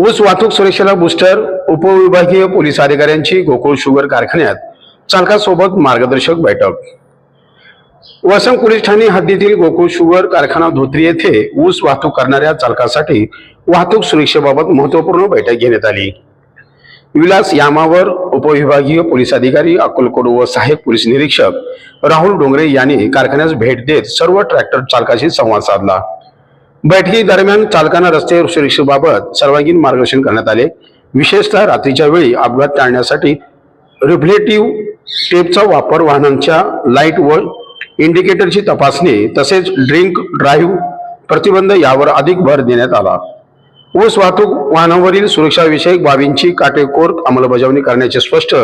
ऊस वाहतूक सुरक्षेला बुस्टर उपविभागीय पोलीस अधिकाऱ्यांची गोकुळ शुगर कारखान्यात चालकासोबत मार्गदर्शक बैठक. वसंत पोलीस ठाणे हद्दीतील गोकुळ शुगर कारखाना धोत्री येथे ऊस वाहतूक करणाऱ्या चालकासाठी वाहतूक सुरक्षेबाबत महत्त्वपूर्ण बैठक घेण्यात आली. विलास यामावर उपविभागीय पोलीस अधिकारी अक्कलकोट व सहाय्यक पोलीस निरीक्षक राहुल डोंगरे यांनी कारखान्यास भेट देत सर्व ट्रॅक्टर चालकाशी संवाद साधला. बैठकी दरम्यान चालकांना रस्ते सुरक्षेबाबत सर्वांगीण मार्गदर्शन करण्यात आले. विशेषतः रात्रीच्या वेळी अपघात टाळण्यासाठी रिफ्लेटिव्ह टेपचा वापर वाहनांच्या लाइट व इंडिकेटरची तपासणी तसेच ड्रिंक ड्राईव्ह प्रतिबंध यावर अधिक भर देण्यात आला. ऊस वाहतूक वाहनावरील सुरक्षाविषयक बाबींची काटेकोर अंमलबजावणी करण्याचे स्पष्ट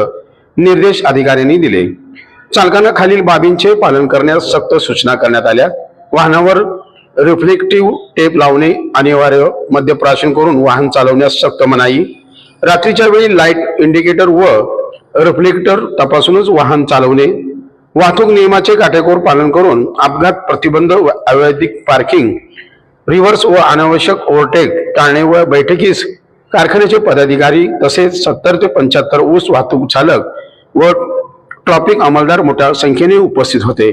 निर्देश अधिकाऱ्यांनी दिले. चालकांना खालील बाबींचे पालन करण्यास सक्त सूचना करण्यात आल्या. वाहनावर रिफ्लेक्टिव्ह टेप लावणे अनिवार्य. मद्यप्राशन करून वाहन चालवण्यास सक्त मनाई. रात्रीच्या वेळी लाइट इंडिकेटर व रिफ्लेक्टर तपासूनच वाहन चालवणे. वाहतूक नियमाचे काटेकोर पालन करून अपघात प्रतिबंध व अवैधिक पार्किंग रिव्हर्स व अनावश्यक ओव्हरटेक टाळणे व बैठकीस कारखान्याचे पदाधिकारी तसेच सत्तर ते पंच्याहत्तर ऊस वाहतूक चालक व ट्रॉफिक अंमलदार मोठ्या संख्येने उपस्थित होते.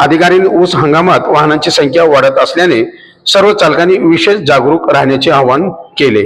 अधिकारी ऊस हंगामात वाहनांची संख्या वाढत असल्याने सर्व चालकांनी विशेष जागरूक राहण्याचे आवाहन केले.